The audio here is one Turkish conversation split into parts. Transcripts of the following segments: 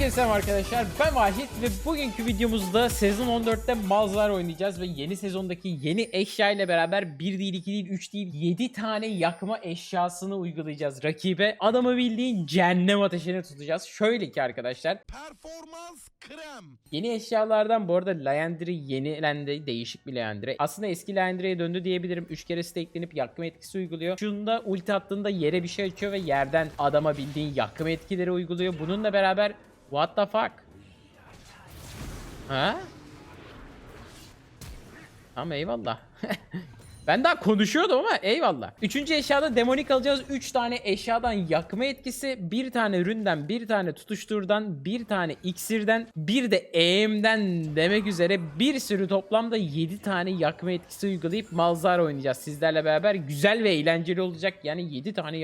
Herkese selam arkadaşlar. Ben Vahit ve bugünkü videomuzda sezon 14'te Malzar oynayacağız ve yeni sezondaki yeni eşya ile beraber 1 değil, 2 değil, 3 değil, 7 tane yakma eşyasını uygulayacağız rakibe. Adamı bildiğin cehennem ateşine tutacağız. Şöyle ki arkadaşlar Performans krem. Yeni eşyalardan bu arada Leandri yenilendi. Değişik bir Leandri. Aslında eski Leandri'ye döndü diyebilirim. 3 kere stakelenip yakma etkisi uyguluyor. Şunda ulti attığında yere bir şey açıyor ve yerden adama bildiğin yakma etkileri uyguluyor. Bununla beraber what the fuck? Ha? Tamam eyvallah. Ben daha konuşuyordum ama eyvallah. Üçüncü eşyada demonik alacağız. Üç tane eşyadan yakma etkisi, bir tane ründen, bir tane tutuşturdan, bir tane iksirden, bir de EM'den demek üzere bir sürü toplamda 7 tane yakma etkisi uygulayıp Malzar oynayacağız sizlerle beraber. Güzel ve eğlenceli olacak. Yani 7 tane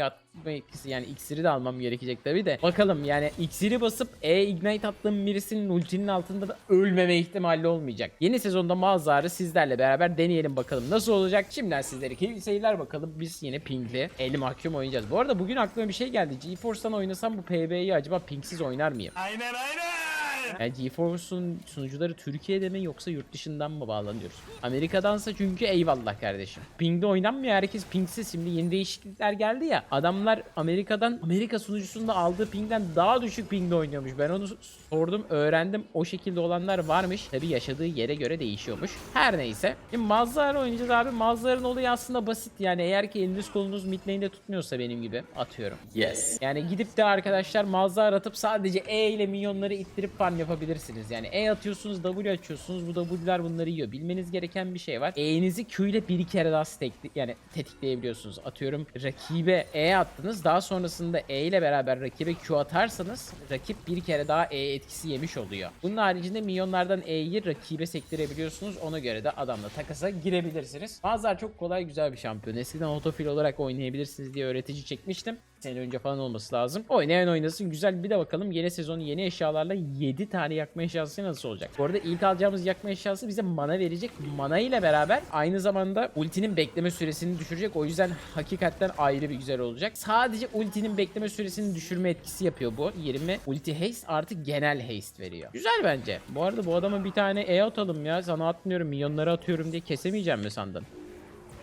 etkisi yani iksiri de almam gerekecek tabi de. Bakalım yani iksiri basıp E-Ignite attığım birisinin ultinin altında da ölmeme ihtimali olmayacak. Yeni sezonda Malzar'ı sizlerle beraber deneyelim bakalım nasıl olacak. Şimdiden sizlere keyifli seyirler bakalım. Biz yine pingli, eli mahkum oynayacağız. Bu arada bugün aklıma bir şey geldi. GeForce'dan oynasam bu PB'yi acaba pingsiz oynar mıyım? Aynen aynen. Yani GeForce'un sunucuları Türkiye'de mi yoksa yurt dışından mı bağlanıyoruz? Amerika'dansa çünkü eyvallah kardeşim. Ping'de oynanmıyor herkes pingsiz. Şimdi yeni değişiklikler geldi ya. Adamlar Amerika'dan Amerika sunucusunda aldığı pingden daha düşük pingde oynuyormuş. Ben onu sordum öğrendim. O şekilde olanlar varmış. Tabi yaşadığı yere göre değişiyormuş. Her neyse. Şimdi Mazhar oynayacağız abi. Mazhar'ın olayı aslında basit. Yani eğer ki eliniz kolunuz mid lane'de tutmuyorsa benim gibi atıyorum. Yes. Yani gidip de arkadaşlar Mazhar atıp sadece E ile minyonları ittirip farm yapabilirsiniz. Yani E atıyorsunuz W açıyorsunuz. Bu W'ler bunları yiyor. Bilmeniz gereken bir şey var. E'nizi Q ile bir kere daha stack yani tetikleyebiliyorsunuz. Atıyorum rakibe E attınız. Daha sonrasında E ile beraber rakibe Q atarsanız rakip bir kere daha E etkisi yemiş oluyor. Bunun haricinde minyonlardan E'yi rakibe sektirebiliyorsunuz. Ona göre de adamla takasa girebilirsiniz. Mazhar çok kolay güzel bir şampiyon. Eskiden otofil olarak oynayabilirsiniz diye öğretici çekmiştim. Sene önce falan olması lazım. Oynayan oynasın. Güzel bir de bakalım yeni sezonun yeni eşyalarla 7 tane yakma eşyası nasıl olacak? Bu arada ilk alacağımız yakma eşyası bize mana verecek. Mana ile beraber aynı zamanda ultinin bekleme süresini düşürecek. O yüzden hakikaten ayrı bir güzel olacak. Sadece ultinin bekleme süresini düşürme etkisi yapıyor bu. 20 ulti haste artık genel haste veriyor. Güzel bence. Bu arada bu adama bir tane E atalım ya. Sana atmıyorum milyonları atıyorum diye kesemeyeceğim mi sandın?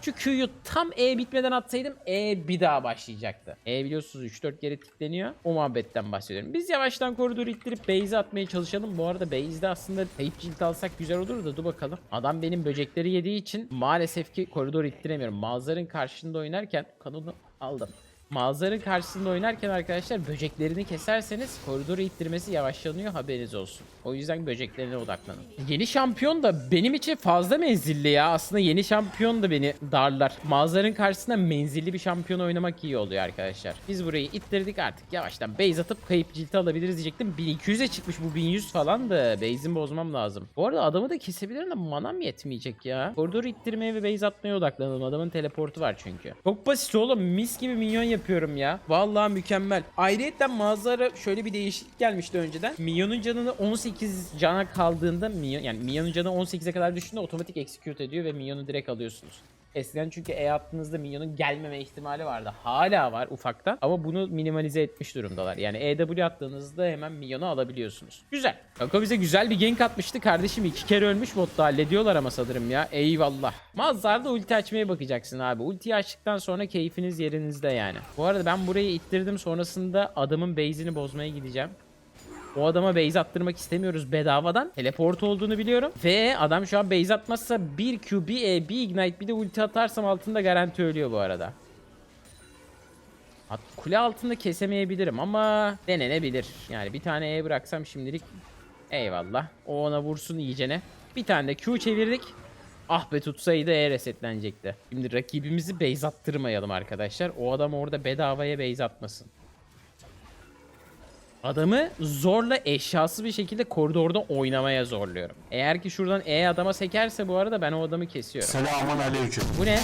Şu Q'yu tam E bitmeden atsaydım E bir daha başlayacaktı. E biliyorsunuz 3-4 kere tikleniyor. O muhabbetten bahsediyorum. Biz yavaştan koridoru ittirip base'e atmaya çalışalım. Bu arada base'de aslında kayıp cilt alsak güzel olur da dur bakalım. Adam benim böcekleri yediği için maalesef ki koridoru ittiremiyorum. Mağazaların karşında oynarken kanunu aldım. Mağazaların karşısında oynarken arkadaşlar böceklerini keserseniz koridoru ittirmesi yavaşlanıyor haberiniz olsun. O yüzden böceklerine odaklanın. Yeni şampiyon da benim için fazla menzilli ya. Aslında yeni şampiyon da beni darlar. Mağazaların karşısında menzilli bir şampiyon oynamak iyi oluyor arkadaşlar. Biz burayı ittirdik artık yavaştan base atıp kayıp cilti alabiliriz diyecektim. 1200'e çıkmış bu 1100 falan da base'imi bozmam lazım. Bu arada adamı da kesebilirim de manam yetmeyecek ya. Koridoru ittirmeye ve base atmaya odaklanalım. Adamın teleportu var çünkü. Çok basit oğlum. Mis gibi minyon yapıyorum ya. Vallahi mükemmel. Ayrıca mağazara şöyle bir değişiklik gelmişti önceden. Minyonun canını 18 cana kaldığında minyon yani minyonun canı 18'e kadar düşündüğünde otomatik execute ediyor ve minyonu direkt alıyorsunuz. Eskiden çünkü E attığınızda minyonun gelmeme ihtimali vardı. Hala var ufaktan ama bunu minimalize etmiş durumdalar. Yani EW attığınızda hemen minyonu alabiliyorsunuz. Güzel. Kako bize güzel bir gank atmıştı. Kardeşim iki kere ölmüş botta hallediyorlar ama sanırım ya. Eyvallah. Mazdar'da ulti açmaya bakacaksın abi. Ultiyi açtıktan sonra keyfiniz yerinizde yani. Bu arada ben burayı ittirdim. Sonrasında adamın base'ini bozmaya gideceğim. O adama base attırmak istemiyoruz bedavadan. Teleport olduğunu biliyorum. Ve adam şu an base atmazsa bir Q, bir E, bir Ignite, bir de ulti atarsam altında garanti ölüyor bu arada. At, kule altında kesemeyebilirim ama denenebilir. Yani bir tane E bıraksam şimdilik eyvallah. O ona vursun iyicene. Bir tane de Q çevirdik. Ah be tutsaydı E resetlenecekti. Şimdi rakibimizi base attırmayalım arkadaşlar. O adam orada bedavaya base atmasın. Adamı zorla eşyasız bir şekilde koridorda oynamaya zorluyorum. Eğer ki şuradan E adama sekerse bu arada ben o adamı kesiyorum. Selamun aleyküm. Bu ne?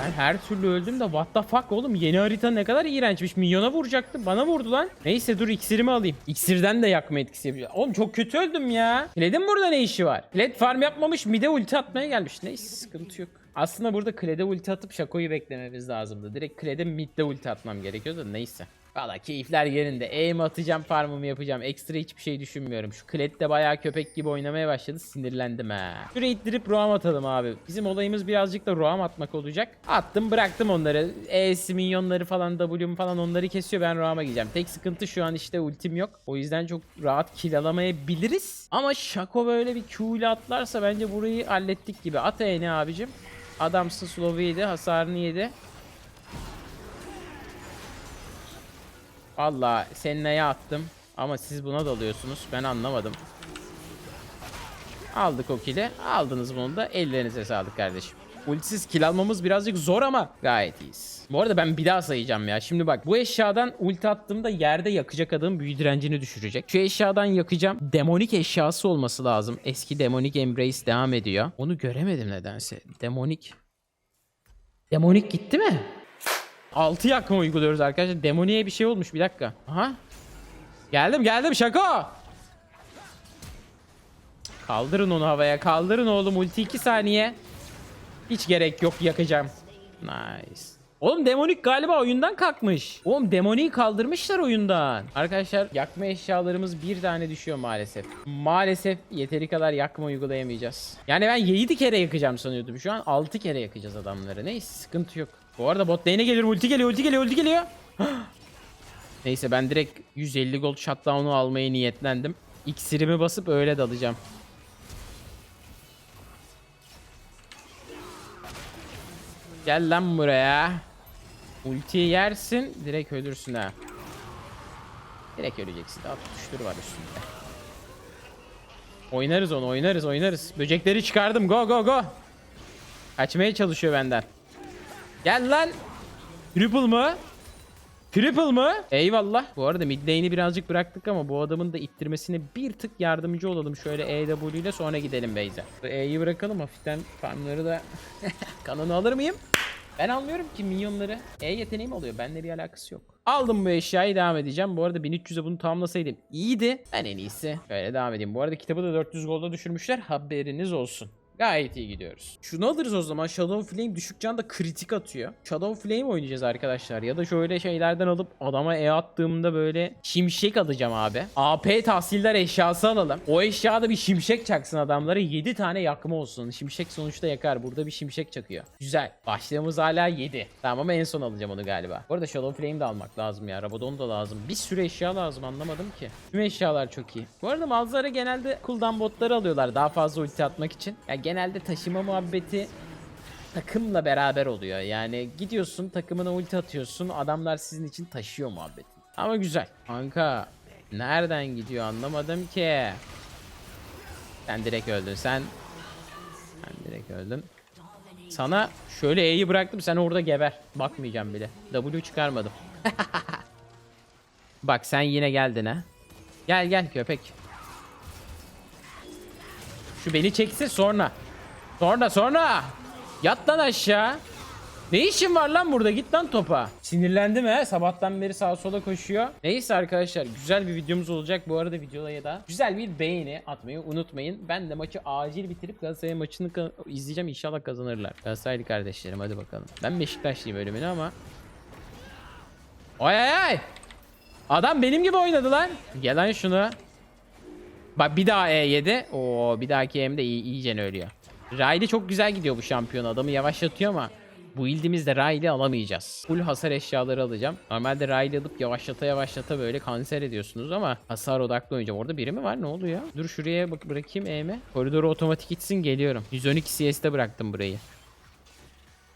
Ben her türlü öldüm de what the fuck oğlum yeni harita ne kadar iğrençmiş. Milyona vuracaktı bana vurdu lan. Neyse dur iksirimi alayım. İksirden de yakma etkisi yapıyor. Oğlum çok kötü öldüm ya. Led'in burada ne işi var? Led farm yapmamış mide ulti atmaya gelmiş. Neyse sıkıntı yok. Aslında burada Kled'e ulti atıp Shaco'yu beklememiz lazımdı. Direkt Kled'e mid'de ulti atmam gerekiyordu neyse. Valla keyifler yerinde. Aim atacağım, farmımı yapacağım. Ekstra hiçbir şey düşünmüyorum. Şu Kled de bayağı köpek gibi oynamaya başladı. Sinirlendim ha. Şuraya ittirip roam atalım abi. Bizim olayımız birazcık da roam atmak olacak. Attım bıraktım onları. E'si minyonları falan W'm falan onları kesiyor. Ben roam'a gideceğim. Tek sıkıntı şu an işte ultim yok. O yüzden çok rahat kill alamayabiliriz. Ama Shaco böyle bir Q ile atlarsa bence burayı hallettik gibi. At E'ni abicim. Adamsın slow'u. Hasarını yedi. Valla Senna'ya attım. Ama siz buna dalıyorsunuz. Ben anlamadım. Aldık o kili. Aldınız bunu da. Ellerinize sağlık kardeşim. Ultisiz kill almamız birazcık zor ama gayet iyiyiz. Bu arada ben bir daha sayacağım ya. Şimdi bak bu eşyadan ulti attığımda yerde yakacak adamın büyü direncini düşürecek. Şu eşyadan yakacağım. Demonik eşyası olması lazım. Eski demonik embrace devam ediyor. Onu göremedim nedense. Demonik. Demonik gitti mi? 6 yakma uyguluyoruz arkadaşlar. Demoniye bir şey olmuş bir dakika. Aha. Geldim geldim şaka. Kaldırın onu havaya. Kaldırın oğlum ulti 2 saniye. Hiç gerek yok yakacağım. Nice. Oğlum demonik galiba oyundan kalkmış. Oğlum demoniyi kaldırmışlar oyundan. Arkadaşlar yakma eşyalarımız bir tane düşüyor maalesef. Maalesef yeteri kadar yakma uygulayamayacağız. Yani ben 7 kere yakacağım sanıyordum. Şu an 6 kere yakacağız adamları. Neyse sıkıntı yok. Bu arada bot lane'e geliyorum. Ulti geliyor, ulti geliyor, ulti geliyor. Neyse ben direkt 150 gold shutdown'u almaya niyetlendim. İksirimi basıp öyle dalacağım. Gel lan buraya. Ultiyi yersin, direkt ölürsün ha. Direkt öleceksin. Daha tutuştur var üstünde. Oynarız onu, oynarız, oynarız. Böcekleri çıkardım. Go, go, go. Kaçmaya çalışıyor benden. Gel lan. Triple mı? Triple mı? Eyvallah. Bu arada mid lane'i birazcık bıraktık ama bu adamın da ittirmesine bir tık yardımcı olalım. Şöyle EW ile sonra gidelim base'e. E'yi bırakalım hafiften farmları da kanını alır mıyım? Ben almıyorum ki minyonları. E yeteneğim oluyor. Benimle bir alakası yok. Aldım bu eşyayı devam edeceğim. Bu arada 1300'e bunu tamamlasaydım iyiydi. Ben en iyisi. Şöyle devam edeyim. Bu arada kitabı da 400 golda düşürmüşler. Haberiniz olsun. Gayet iyi gidiyoruz. Şunu alırız o zaman. Shadow Flame düşük can kritik atıyor. Shadow Flame oynayacağız arkadaşlar. Ya da şöyle şeylerden alıp adama E attığımda böyle şimşek alacağım abi. AP tahsiller eşyası alalım. O eşyada bir şimşek çaksın adamlara. 7 tane yakma olsun. Şimşek sonuçta yakar. Burada bir şimşek çakıyor. Güzel. Başlığımız hala 7. Tamam ama en son alacağım onu galiba. Bu arada Shadow Flame de almak lazım ya. Rabadon da lazım. Bir sürü eşya lazım anlamadım ki. Tüm eşyalar çok iyi. Bu arada Malzara genelde cooldown botları alıyorlar. Daha fazla ulti atmak için. Ya genelde taşıma muhabbeti takımla beraber oluyor. Yani gidiyorsun takımına ulti atıyorsun. Adamlar sizin için taşıyor muhabbeti. Ama güzel. Kanka nereden gidiyor anlamadım ki. Sen direkt öldün. Sen sen direkt öldün. Sana şöyle E'yi bıraktım sen orada geber. Bakmayacağım bile. W çıkarmadım. Bak sen yine geldin ha. Gel gel köpek. Şu beni çeksin sonra. Sonra sonra. Yat lan aşağı. Ne işin var lan burada? Git lan topa. Sinirlendim he. Sabahtan beri sağa sola koşuyor. Neyse arkadaşlar güzel bir videomuz olacak. Bu arada videoya da güzel bir beğeni atmayı unutmayın. Ben de maçı acil bitirip Galatasaray maçını izleyeceğim. İnşallah kazanırlar. Galatasaraylı kardeşlerim hadi bakalım. Ben Beşiktaşlıyım ölümüne ama. Ay ay ay. Adam benim gibi oynadı lan. Gel lan şunu. Bak bir daha E7. Oo bir dahaki E'm de iyi, iyice ölüyor. Riley çok güzel gidiyor bu şampiyon. Adamı yavaşlatıyor ama bu ildimizde Riley alamayacağız. Full hasar eşyaları alacağım. Normalde Riley alıp yavaşlata yavaşlata böyle kanser ediyorsunuz ama hasar odaklı oynayacağım. Orada biri mi var? Ne oluyor? Dur şuraya bak bırakayım E'mi. Koridoru otomatik gitsin geliyorum. 112 CS'de bıraktım burayı.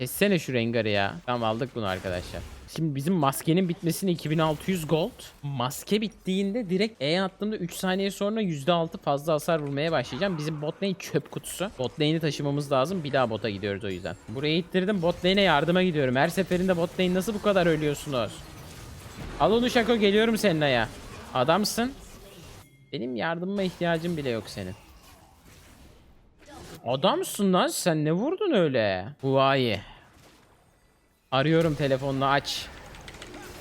Essene şu Rengar'ı ya. Tamam aldık bunu arkadaşlar. Şimdi bizim maskenin bitmesine 2600 gold. Maske bittiğinde direkt E attığımda 3 saniye sonra %6 fazla hasar vurmaya başlayacağım. Bizim bot lane çöp kutusu. Bot lane'i taşımamız lazım. Bir daha bota gidiyoruz o yüzden. Buraya ittirdim. Bot lane'e yardıma gidiyorum. Her seferinde bot lane nasıl bu kadar ölüyorsunuz? Al onu Şako geliyorum seninle ya. Adamsın. Benim yardımıma ihtiyacım bile yok senin. Adamsın lan sen ne vurdun öyle? Huawei. Arıyorum telefonla aç.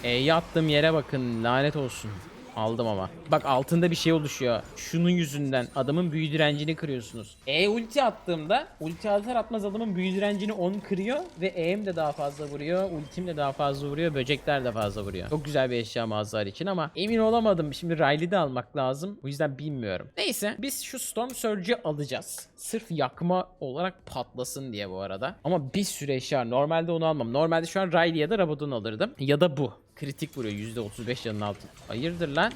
E'yi attığım yere bakın lanet olsun. Aldım ama. Bak altında bir şey oluşuyor. Şunun yüzünden adamın büyü direncini kırıyorsunuz. E ulti attığımda ulti atar atmaz adamın büyü direncini 10 kırıyor ve E'm de daha fazla vuruyor. Ultim de daha fazla vuruyor. Böcekler de fazla vuruyor. Çok güzel bir eşya mağazalar için ama emin olamadım. Şimdi Riley de almak lazım. O yüzden bilmiyorum. Neyse biz şu Storm Surge'ı alacağız. Sırf yakma olarak patlasın diye bu arada. Ama bir sürü eşya. Normalde onu almam. Normalde şu an Riley ya da Rabadon alırdım. Ya da bu. Kritik vuruyor %35 canın altı. Hayırdır lan?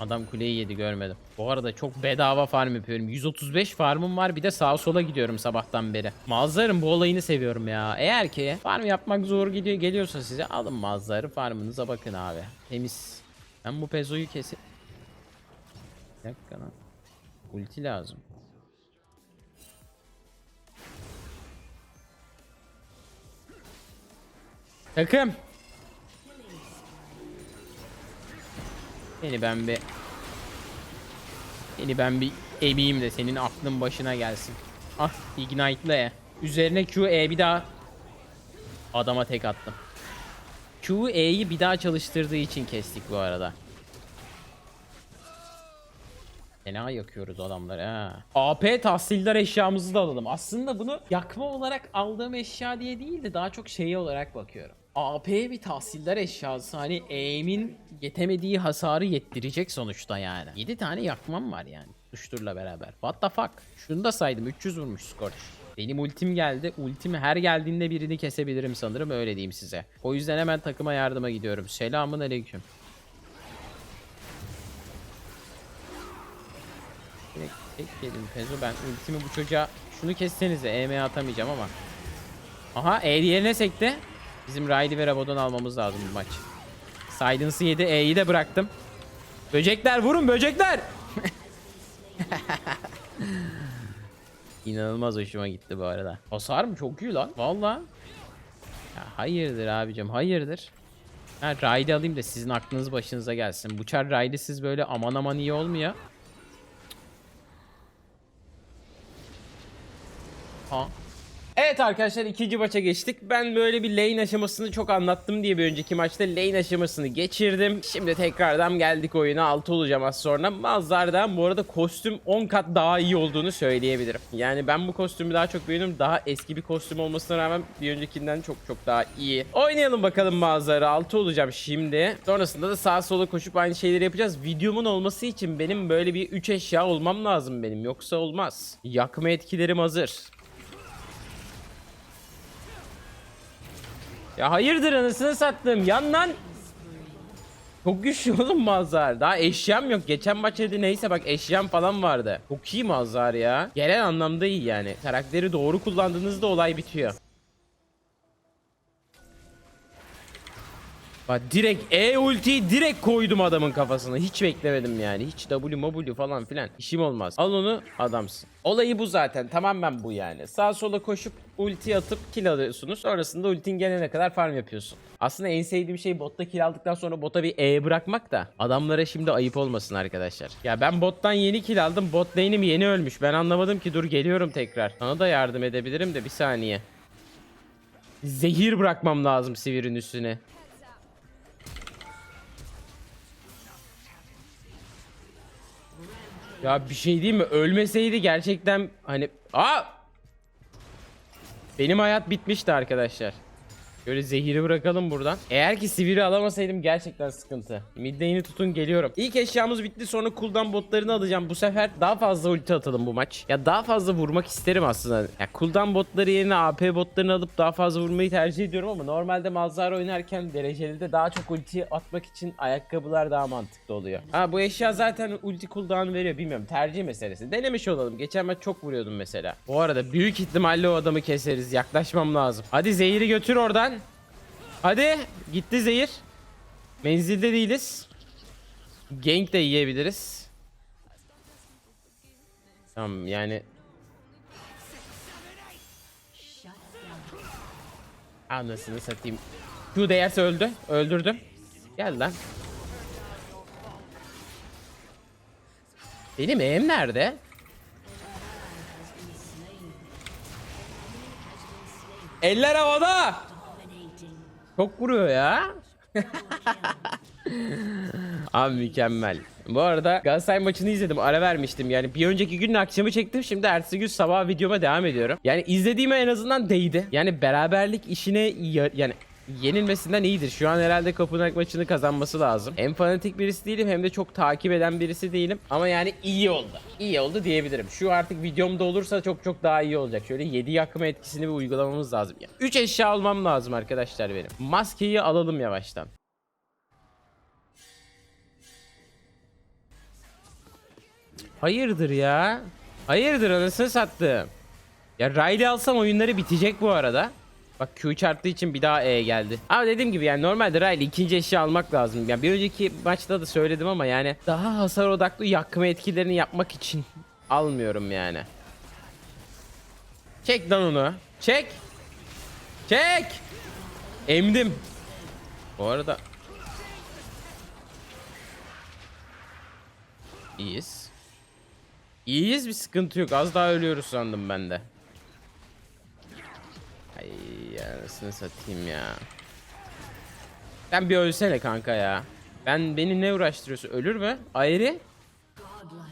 Adam kuleyi yedi görmedim. Bu arada çok bedava farm yapıyorum. 135 farmım var bir de sağa sola gidiyorum sabahtan beri. Mazlarım bu olayını seviyorum ya. Eğer ki farm yapmak zor gidiyor geliyorsa size alın mazları farmınıza bakın abi. Temiz. Ben bu pezoyu kesip... Bir dakika lan. Ulti lazım. Takım. Seni ben bir Seni ben bir emeyim de senin aklın başına gelsin. Ah ignite'la E. Üzerine Q E bir daha adama tek attım. Q E'yi bir daha çalıştırdığı için kestik bu arada. Fena yakıyoruz adamları ha. AP tahsildar eşyamızı da alalım. Aslında bunu yakma olarak aldığım eşya diye değil de daha çok şeyi olarak bakıyorum. AP bir tahsildar eşyası hani aim'in yetemediği hasarı yettirecek sonuçta yani. 7 tane yakmam var yani. Tuşturla beraber. What the fuck? Şunu da saydım 300 vurmuş Scorch. Benim ultim geldi. Ultim her geldiğinde birini kesebilirim sanırım öyle diyeyim size. O yüzden hemen takıma yardıma gidiyorum. Selamun aleyküm. Direkt tek yedim Pezo ben ultimi bu çocuğa şunu kessenize EM atamayacağım ama. Aha E diğerine sekti. Bizim Riley ve Rabadon almamız lazım bu maç. Silence'ı yedi E'yi de bıraktım. Böcekler vurun böcekler. İnanılmaz hoşuma gitti bu arada. Hasar mı çok iyi lan. Valla. Hayırdır abicim hayırdır. Ha Riley alayım da sizin aklınız başınıza gelsin. Bu çar Riley'siz böyle aman aman iyi olmuyor. Ha. Evet arkadaşlar ikinci maça geçtik. Ben böyle bir lane aşamasını çok anlattım diye bir önceki maçta lane aşamasını geçirdim. Şimdi tekrardan geldik oyuna 6 olacağım az sonra. Mazlardan bu arada kostüm 10 kat daha iyi olduğunu söyleyebilirim. Yani ben bu kostümü daha çok beğeniyorum. Daha eski bir kostüm olmasına rağmen bir öncekinden çok çok daha iyi. Oynayalım bakalım Mazları 6 olacağım şimdi. Sonrasında da sağa sola koşup aynı şeyleri yapacağız. Videomun olması için benim böyle bir 3 eşya olmam lazım benim. Yoksa olmaz. Yakma etkilerim hazır. Ya hayırdır anasını sattım. Yan lan. Çok güçlü oğlum Mazhar. Daha eşyam yok. Geçen maçta neyse bak eşyam falan vardı. Çok iyi Mazhar ya. Genel anlamda iyi yani. Karakteri doğru kullandığınızda olay bitiyor. Bak direkt E ultiyi direkt koydum adamın kafasına. Hiç beklemedim yani. Hiç W W falan filan. İşim olmaz. Al onu adamsın. Olayı bu zaten. Tamamen bu yani. Sağa sola koşup ulti atıp kill alıyorsunuz. Sonrasında ultin gelene kadar farm yapıyorsun. Aslında en sevdiğim şey botta kill aldıktan sonra bota bir E bırakmak da adamlara şimdi ayıp olmasın arkadaşlar. Ya ben bottan yeni kill aldım. Bot lane'im yeni ölmüş. Ben anlamadım ki dur geliyorum tekrar. Sana da yardım edebilirim de bir saniye. Zehir bırakmam lazım sivirin üstüne. Ya bir şey değil mi? Ölmeseydi gerçekten hani... Aa! Benim hayat bitmişti arkadaşlar. Şöyle zehiri bırakalım buradan. Eğer ki siviri alamasaydım gerçekten sıkıntı. Midlane'i tutun geliyorum. İlk eşyamız bitti sonra cooldown botlarını alacağım. Bu sefer daha fazla ulti atalım bu maç. Ya daha fazla vurmak isterim aslında. Ya cooldown botları yerine AP botlarını alıp daha fazla vurmayı tercih ediyorum ama normalde Malzar oynarken dereceli de daha çok ulti atmak için ayakkabılar daha mantıklı oluyor. Ha bu eşya zaten ulti cooldown veriyor bilmiyorum tercih meselesi. Denemiş olalım. Geçen maç çok vuruyordum mesela. Bu arada büyük ihtimalle o adamı keseriz. Yaklaşmam lazım. Hadi zehiri götür oradan. Hadi gitti zehir. Menzilde değiliz. Gank de yiyebiliriz. Tamam yani. Anasını satayım. Q değerse öldü. Öldürdüm. Gel lan. Benim eğim nerede? Eller havada. Çok vuruyor ya. Abi mükemmel. Bu arada Galatasaray maçını izledim. Ara vermiştim. Yani bir önceki günün akşamı çektim. Şimdi ertesi gün sabah videoma devam ediyorum. Yani izlediğime en azından değdi. Yani beraberlik işine ya- yani yenilmesinden iyidir. Şu an herhalde Kopenhag maçını kazanması lazım. Hem fanatik birisi değilim hem de çok takip eden birisi değilim. Ama yani iyi oldu. İyi oldu diyebilirim. Şu artık videomda olursa çok çok daha iyi olacak. Şöyle 7 yakma etkisini bir uygulamamız lazım. 3 eşya almam lazım arkadaşlar benim. Maskeyi alalım yavaştan. Hayırdır ya? Hayırdır anasını sattım. Ya Riley alsam oyunları bitecek bu arada. Bak Q çarptığı için bir daha E geldi. Ama dediğim gibi yani normalde Riley ikinci eşya almak lazım. Yani bir önceki maçta da söyledim ama yani daha hasar odaklı yakma etkilerini yapmak için almıyorum yani. Çek lan onu. Çek. Çek. Emdim. Bu arada İyiyiz. İyiyiz bir sıkıntı yok. Az daha ölüyoruz sandım ben de. Ay anasını satayım ya. Sen bir ölsene kanka ya. Ben beni ne uğraştırıyorsun? Ölür mü? Ayrı.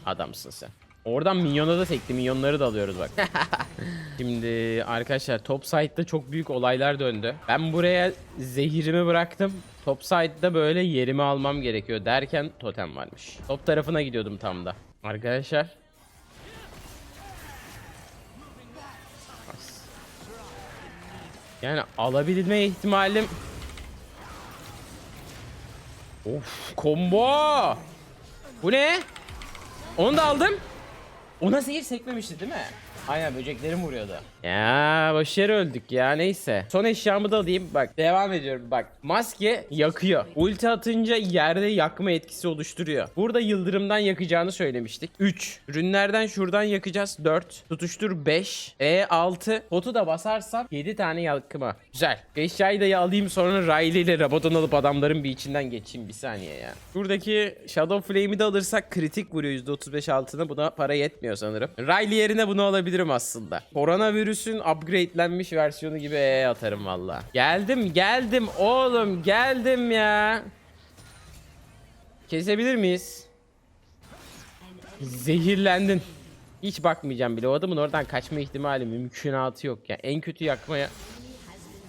Adamsın sen. Oradan minyona da tekli minyonları da alıyoruz bak. Şimdi arkadaşlar top side'da çok büyük olaylar döndü. Ben buraya zehirimi bıraktım. Top side'da böyle yerimi almam gerekiyor derken totem varmış. Top tarafına gidiyordum tam da. Arkadaşlar. Yani alabilme ihtimalim Of combo. Bu ne? Onu da aldım. Ona zehir sekmemişti değil mi? Aynen böceklerim vuruyordu. Ya başarı öldük ya neyse. Son eşyamı da alayım. Bak devam ediyorum bak. Maske yakıyor. Ulti atınca yerde yakma etkisi oluşturuyor. Burada yıldırımdan yakacağını söylemiştik. 3. Ürünlerden şuradan yakacağız. 4. Tutuştur 5. E 6. Potu da basarsam 7 tane yakma. Güzel. Eşyayı da alayım sonra Riley ile Rabadon alıp adamların bir içinden geçeyim bir saniye ya. Şuradaki Shadow Flame'i de alırsak kritik vuruyor %35 altına. Buna para yetmiyor sanırım. Riley yerine bunu alabilirim aslında. Koronavirüsün upgradelenmiş versiyonu gibi E atarım valla. Geldim geldim oğlum geldim ya. Kesebilir miyiz? Zehirlendin. Hiç bakmayacağım bile. O adamın oradan kaçma ihtimali mümkünatı yok ya. En kötü yakmaya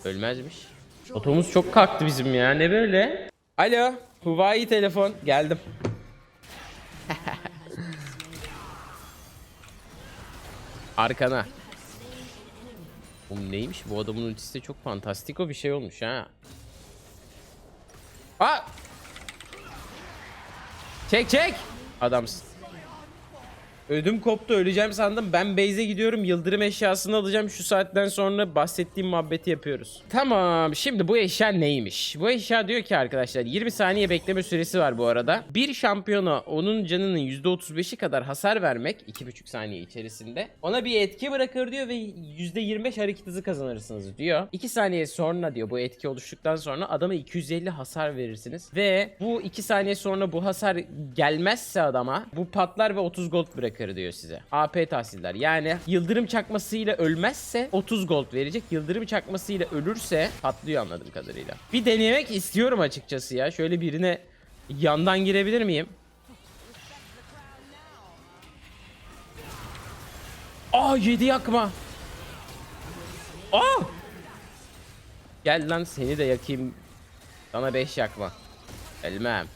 ölmezmiş. Otomuz çok kalktı bizim ya. Ne böyle? Alo. Huawei telefon. Geldim. Arkana. Oğlum neymiş? Bu adamın ultisi de çok fantastik o bir şey olmuş ha. Aa! Çek çek. Adamsın. Ödüm koptu öleceğim sandım. Ben base'e gidiyorum. Yıldırım eşyasını alacağım. Şu saatten sonra bahsettiğim muhabbeti yapıyoruz. Tamam. Şimdi bu eşya neymiş? Bu eşya diyor ki arkadaşlar 20 saniye bekleme süresi var bu arada. Bir şampiyona onun canının %35'i kadar hasar vermek 2,5 saniye içerisinde. Ona bir etki bırakır diyor ve %25 hareket hızı kazanırsınız diyor. 2 saniye sonra diyor bu etki oluştuktan sonra adama 250 hasar verirsiniz. Ve bu 2 saniye sonra bu hasar gelmezse adama bu patlar ve 30 gold bırakır diyor size. AP tahsiller. Yani yıldırım çakmasıyla ölmezse 30 gold verecek. Yıldırım çakmasıyla ölürse patlıyor anladığım kadarıyla. Bir denemek istiyorum açıkçası ya. Şöyle birine yandan girebilir miyim? Aa 7 yakma. Aa! Gel lan seni de yakayım. Sana 5 yakma. Gelmem.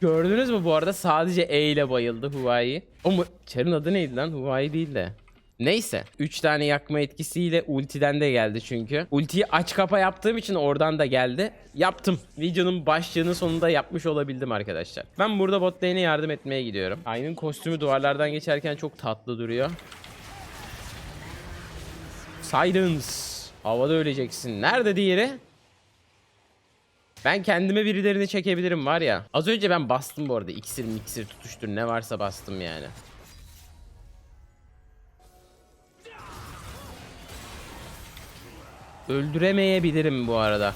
Gördünüz mü bu arada sadece E ile bayıldı Huawei. O mu? Çarın adı neydi lan? Huawei değil de. Neyse. 3 tane yakma etkisiyle ultiden de geldi çünkü. Ultiyi aç kapa yaptığım için oradan da geldi. Yaptım. Videonun başlığının sonunda yapmış olabildim arkadaşlar. Ben burada bot lane'e yardım etmeye gidiyorum. Aynın kostümü duvarlardan geçerken çok tatlı duruyor. Silence. Havada öleceksin. Nerede diğeri? Ben kendime birilerini çekebilirim var ya. Az önce ben bastım bu arada. İksir miksir tutuştur ne varsa bastım yani. Öldüremeyebilirim bu arada.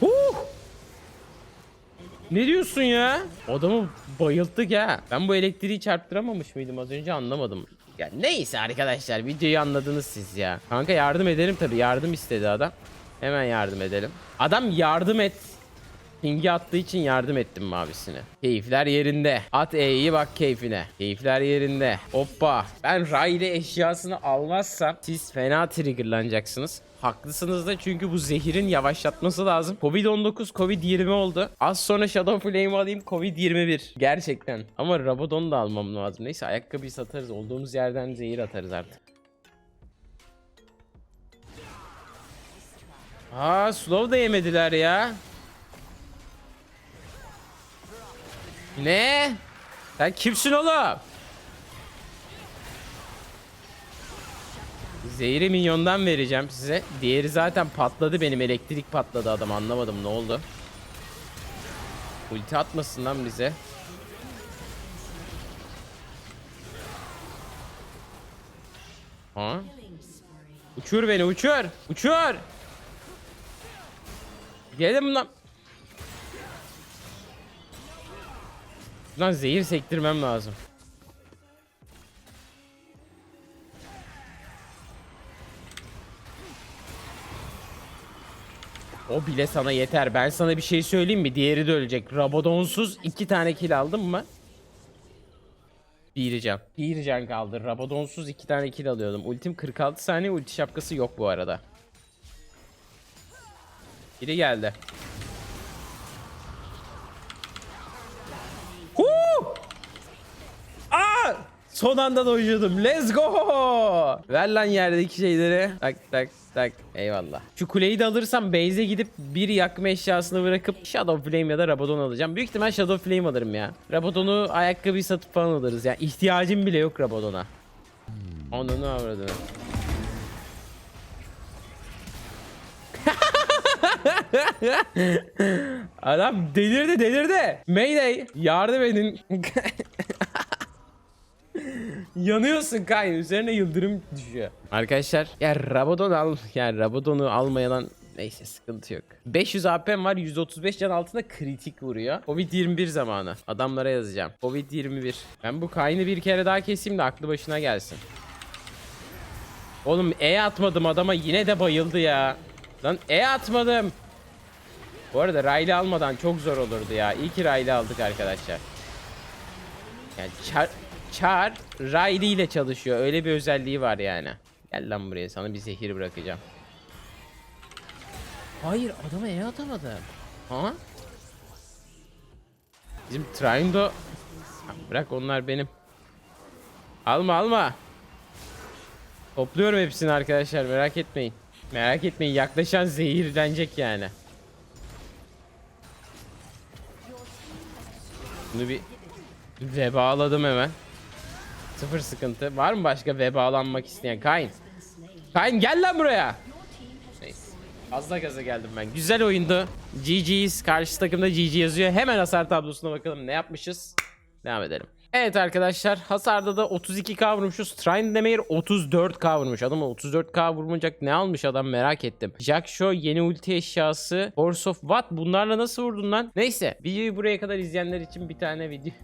Huh! Ne diyorsun ya? Adamı bayılttık ya. Ben bu elektriği çarptıramamış mıydım az önce anlamadım. Ya neyse arkadaşlar videoyu anladınız siz ya. Kanka yardım edelim tabi yardım istedi adam. Hemen yardım edelim. Adam yardım et Pingi attığı için yardım ettim mavisine. Keyifler yerinde. At E'yi bak keyfine. Keyifler yerinde. Hoppa. Ben Riley eşyasını almazsam siz fena triggerlanacaksınız. Haklısınız da çünkü bu zehirin yavaşlatması lazım. Covid-19, Covid-20 oldu. Az sonra Shadow Flame alayım Covid-21. Gerçekten. Ama Rabadon'u da almam lazım. Neyse ayakkabıyı satarız. Olduğumuz yerden zehir atarız artık. Aa slow da yemediler ya. Ne? Sen kimsin oğlum? Zehri minyondan vereceğim size. Diğeri zaten patladı benim elektrik patladı adam anlamadım ne oldu. Ulti atmasın lan bize. Ha? Uçur beni uçur. Uçur. Gelin lan. Lan zehir sektirmem lazım. O bile sana yeter. Ben sana bir şey söyleyeyim mi? Diğeri de ölecek. Rabadonsuz iki tane kill aldım mı? Bir can. Bir can kaldı. Rabadonsuz iki tane kill alıyordum. Ultim 46 saniye ulti şapkası yok bu arada. Biri geldi. Huu! Aa! Son anda dojladım. Let's go! Ver lan yerdeki şeyleri. Tak tak tak. Eyvallah. Şu kuleyi de alırsam base'e gidip bir yakma eşyasını bırakıp Shadow Flame ya da Rabadon alacağım. Büyük ihtimal Shadow Flame alırım ya. Rabadon'u ayakkabıyı satıp falan alırız ya. İhtiyacım bile yok Rabadon'a. Onunu avradını. Adam delirdi delirdi. Mayday yardım edin. Yanıyorsun Kay. Üzerine yıldırım düşüyor. Arkadaşlar ya Rabadon al yani Rabadon'u almayan neyse sıkıntı yok. 500 AP'm var 135 can altında kritik vuruyor. Covid 21 zamanı. Adamlara yazacağım. Covid 21. Ben bu Kayn'ı bir kere daha keseyim de aklı başına gelsin. Oğlum E atmadım adama yine de bayıldı ya. Lan E atmadım. Bu arada Riley almadan çok zor olurdu ya. İyi ki Riley aldık arkadaşlar. Yani Char, Char Riley ile çalışıyor. Öyle bir özelliği var yani. Gel lan buraya sana bir zehir bırakacağım. Hayır adama E atamadım. Ha? Bizim Trindo... Bırak onlar benim. Alma alma. Topluyorum hepsini arkadaşlar merak etmeyin. Merak etmeyin yaklaşan zehirlenecek yani. Bunu bir vebaladım hemen. Sıfır sıkıntı. Var mı başka vebalanmak isteyen? Kayn. Kayn gel lan buraya. Neyse. Fazla gaza geldim ben. Güzel oyundu. GG'yiz. Karşı takımda GG yazıyor. Hemen hasar tablosuna bakalım ne yapmışız. Devam edelim. Evet arkadaşlar hasarda da 32k vurmuşuz. Trine Demir 34k vurmuş. Adama 34k vurmayacak ne almış adam merak ettim. Jack Shaw yeni ulti eşyası. Force of What bunlarla nasıl vurdun lan? Neyse videoyu buraya kadar izleyenler için bir tane video.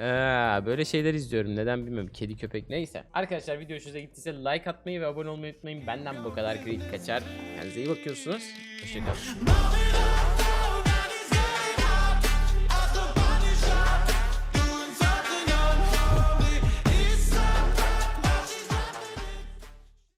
Ee, böyle şeyler izliyorum. Neden bilmiyorum. Kedi köpek neyse. Arkadaşlar video hoşunuza gittiyse like atmayı ve abone olmayı unutmayın. Benden bu kadar kritik kaçar. Kendinize iyi bakıyorsunuz. Hoşçakalın.